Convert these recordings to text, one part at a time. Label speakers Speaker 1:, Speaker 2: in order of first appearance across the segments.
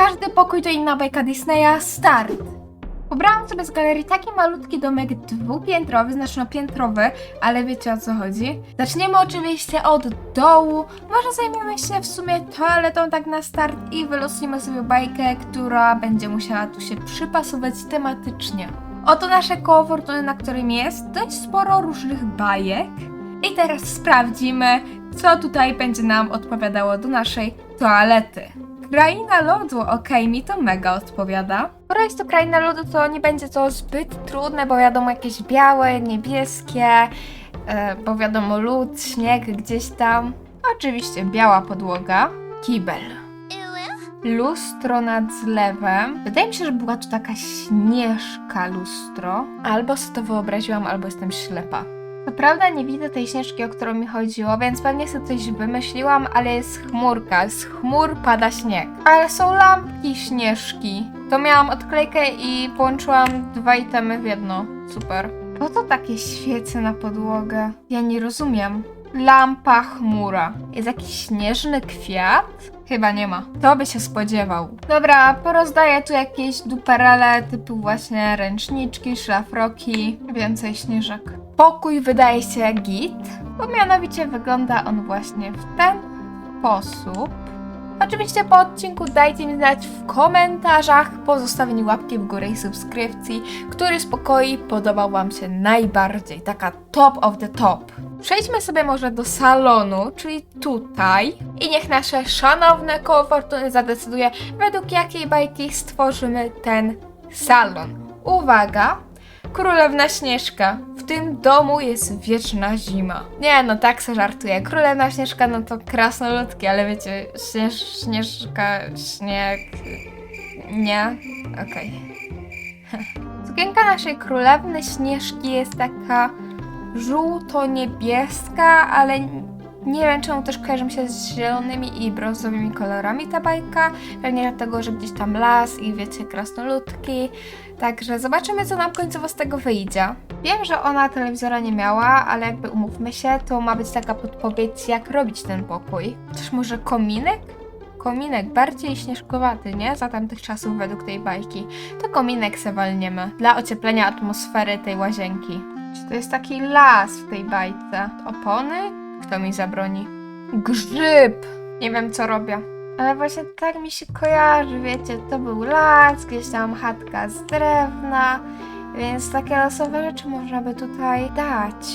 Speaker 1: Każdy pokój to inna bajka Disneya. Start! Pobrałam sobie z galerii taki malutki domek dwupiętrowy, znaczy no piętrowy, ale wiecie o co chodzi. Zaczniemy oczywiście od dołu, może zajmiemy się w sumie toaletą tak na start i wylosujemy sobie bajkę, która będzie musiała tu się przypasować tematycznie. Oto nasze koło fortuny, na którym jest dość sporo różnych bajek. I teraz sprawdzimy, co tutaj będzie nam odpowiadało do naszej toalety. Kraina lodu, okej, mi to mega odpowiada. Skoro jest to kraina lodu, to nie będzie to zbyt trudne, bo wiadomo, jakieś białe, niebieskie, e, bo wiadomo, lód, śnieg gdzieś tam. Oczywiście biała podłoga, kibel. Lustro nad zlewem. Wydaje mi się, że była tu taka śnieżka lustro. Albo sobie to wyobraziłam, albo jestem ślepa. Co prawda nie widzę tej śnieżki, o którą mi chodziło, więc pewnie sobie coś wymyśliłam, ale jest chmurka. Z chmur pada śnieg. Ale są lampki śnieżki. To miałam odklejkę i połączyłam dwa itemy w jedno. Super. Po co takie świece na podłogę? Ja nie rozumiem. Lampa chmura. Jest jakiś śnieżny kwiat? Chyba nie ma. To by się spodziewał. Dobra, porozdaję tu jakieś duperele typu właśnie ręczniczki, szlafroki, więcej śnieżek. Pokój wydaje się git, bo mianowicie wygląda on właśnie w ten sposób. Oczywiście po odcinku dajcie mi znać w komentarzach po zostawieniu łapki w górę i subskrypcji, który z pokoi podobał Wam się najbardziej, taka top of the top. Przejdźmy sobie może do salonu, czyli tutaj i niech nasze szanowne koło fortuny zadecyduje, według jakiej bajki stworzymy ten salon. Uwaga! Królewna Śnieżka. W tym domu jest wieczna zima. Nie, no tak se żartuję. Królewna Śnieżka, no to krasnoludki, ale wiecie, śnież, Śnieżka, śnieg... Nie? Okej. Sukienka naszej królewny Śnieżki jest taka żółto-niebieska, ale nie wiem czemu też kojarzy mi się z zielonymi i brązowymi kolorami ta bajka. Pewnie dlatego, że gdzieś tam las i wiecie, krasnoludki. Także zobaczymy, co nam końcowo z tego wyjdzie. Wiem, że ona telewizora nie miała, ale jakby umówmy się, to ma być taka podpowiedź, jak robić ten pokój. Też może kominek? Kominek bardziej śnieżkowaty, nie? Za tamtych czasów według tej bajki. To kominek se walniemy dla ocieplenia atmosfery tej łazienki. Czy to jest taki las w tej bajce? Opony? Kto mi zabroni? Grzyb! Nie wiem, co robię. Ale właśnie tak mi się kojarzy, wiecie, to był las, gdzieś tam chatka z drewna, więc takie losowe rzeczy można by tutaj dać.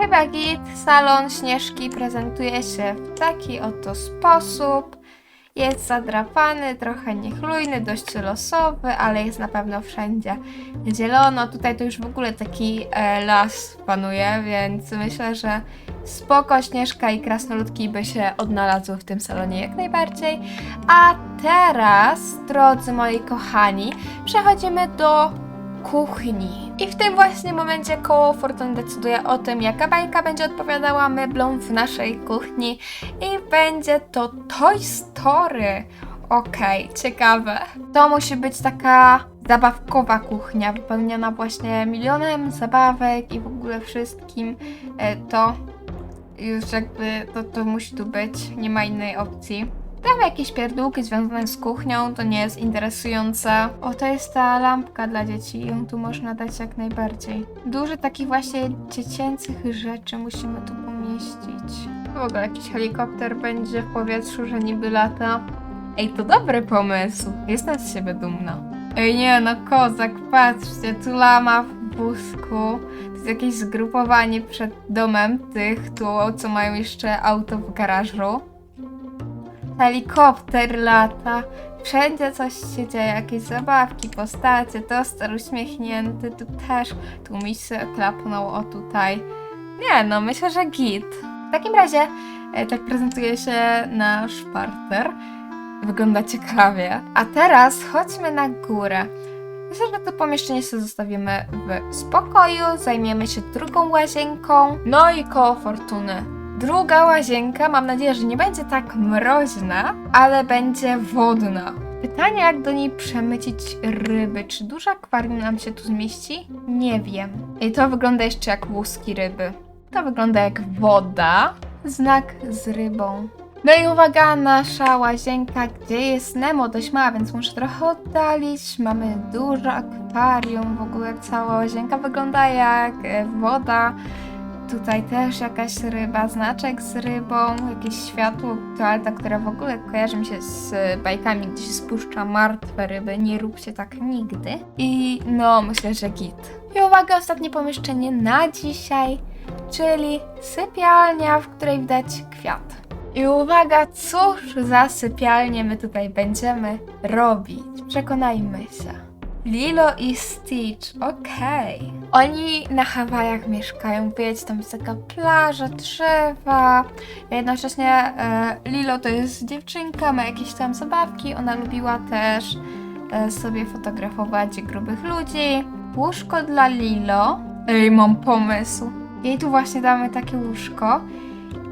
Speaker 1: Chyba git, salon Śnieżki prezentuje się w taki oto sposób. Jest zadrapany, trochę niechlujny, dość losowy, ale jest na pewno wszędzie zielono. Tutaj to już w ogóle taki e, las panuje, więc myślę, że spoko Śnieżka i Krasnoludki by się odnalazły w tym salonie jak najbardziej. A teraz, drodzy moi kochani, przechodzimy do kuchni. I w tym właśnie momencie koło Fortuny decyduje o tym, jaka bajka będzie odpowiadała meblom w naszej kuchni i będzie to Toy Story. Okej, ciekawe. To musi być taka zabawkowa kuchnia, wypełniona właśnie milionem zabawek i w ogóle wszystkim. E, To już jakby to, to musi tu być, nie ma innej opcji. Tam jakieś pierdółki związane z kuchnią, to nie jest interesujące. O, to jest ta lampka dla dzieci, ją tu można dać jak najbardziej. Dużo takich właśnie dziecięcych rzeczy musimy tu pomieścić. W ogóle jakiś helikopter będzie w powietrzu, że niby lata. Ej, to dobry pomysł. Jestem z siebie dumna. Ej, nie no, kozak, patrzcie, tu lama w wózku. To jest jakieś zgrupowanie przed domem tych tu, co mają jeszcze auto w garażu. Helikopter lata. Wszędzie coś się dzieje, jakieś zabawki, postacie, toster uśmiechnięty, tu też, tu mi się klapnął, o tutaj. Nie no, myślę, że git. W takim razie, e, tak prezentuje się nasz parter. Wygląda ciekawie. A teraz chodźmy na górę. Myślę, że to pomieszczenie sobie zostawimy w spokoju, zajmiemy się drugą łazienką, no i koło fortuny. Druga łazienka, mam nadzieję, że nie będzie tak mroźna, ale będzie wodna. Pytanie, jak do niej przemycić ryby. Czy duże akwarium nam się tu zmieści? Nie wiem. I to wygląda jeszcze jak łuski ryby. To wygląda jak woda. Znak z rybą. No i uwaga, nasza łazienka, gdzie jest Nemo, dość mała, więc muszę trochę oddalić. Mamy duże akwarium, w ogóle cała łazienka wygląda jak e, woda. Tutaj też jakaś ryba, znaczek z rybą, jakieś światło, toaleta, która w ogóle kojarzy mi się z e, bajkami, gdzie się spuszcza martwe ryby. Nie róbcie tak nigdy. I no, myślę, że git. I uwaga, ostatnie pomieszczenie na dzisiaj, czyli sypialnia, w której widać kwiat. I uwaga, cóż za sypialnię my tutaj będziemy robić? Przekonajmy się. Lilo i Stitch, okej. Oni na Hawajach mieszkają, wiecie, tam jest taka plaża, drzewa. Jednocześnie e, Lilo to jest dziewczynka, ma jakieś tam zabawki. Ona lubiła też e, sobie fotografować grubych ludzi. Łóżko dla Lilo. Ej, mam pomysł. Jej tu właśnie damy takie łóżko.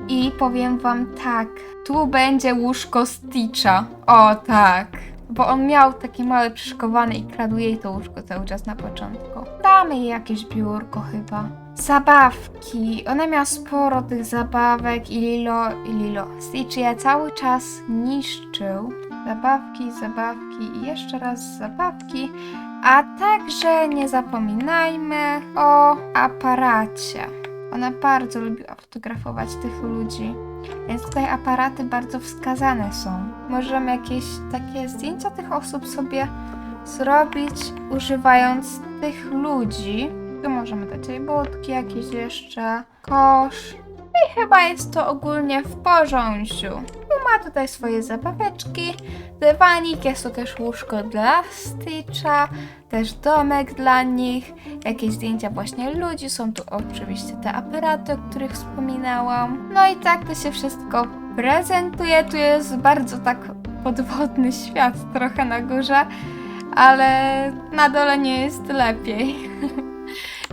Speaker 1: I powiem wam tak, tu będzie łóżko Stitcha. O tak. Bo on miał takie małe przyszykowane i kradł jej to łóżko cały czas na początku. Damy jej jakieś biurko chyba. Zabawki. Ona miała sporo tych zabawek i Lilo, i Lilo. Stitch je cały czas niszczył. Zabawki, zabawki i jeszcze raz zabawki. A także nie zapominajmy o aparacie. Ona bardzo lubiła fotografować tych ludzi, więc tutaj aparaty bardzo wskazane są. Możemy jakieś takie zdjęcia tych osób sobie zrobić, używając tych ludzi. Tu możemy dać jej budki jakieś jeszcze, kosz. I chyba jest to ogólnie w porządku. Tu ma tutaj swoje zabaweczki, dywanik, jest to też łóżko dla Stitcha, też domek dla nich, jakieś zdjęcia właśnie ludzi, są tu oczywiście te aparaty, o których wspominałam. No i tak to się wszystko prezentuje, tu jest bardzo tak podwodny świat trochę na górze, ale na dole nie jest lepiej.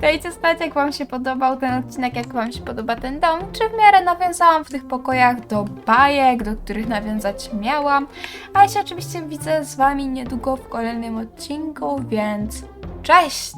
Speaker 1: Dajcie znać, jak Wam się podobał ten odcinek, jak Wam się podoba ten dom, czy w miarę nawiązałam w tych pokojach do bajek, do których nawiązać miałam. A ja się oczywiście widzę z Wami niedługo w kolejnym odcinku, więc cześć!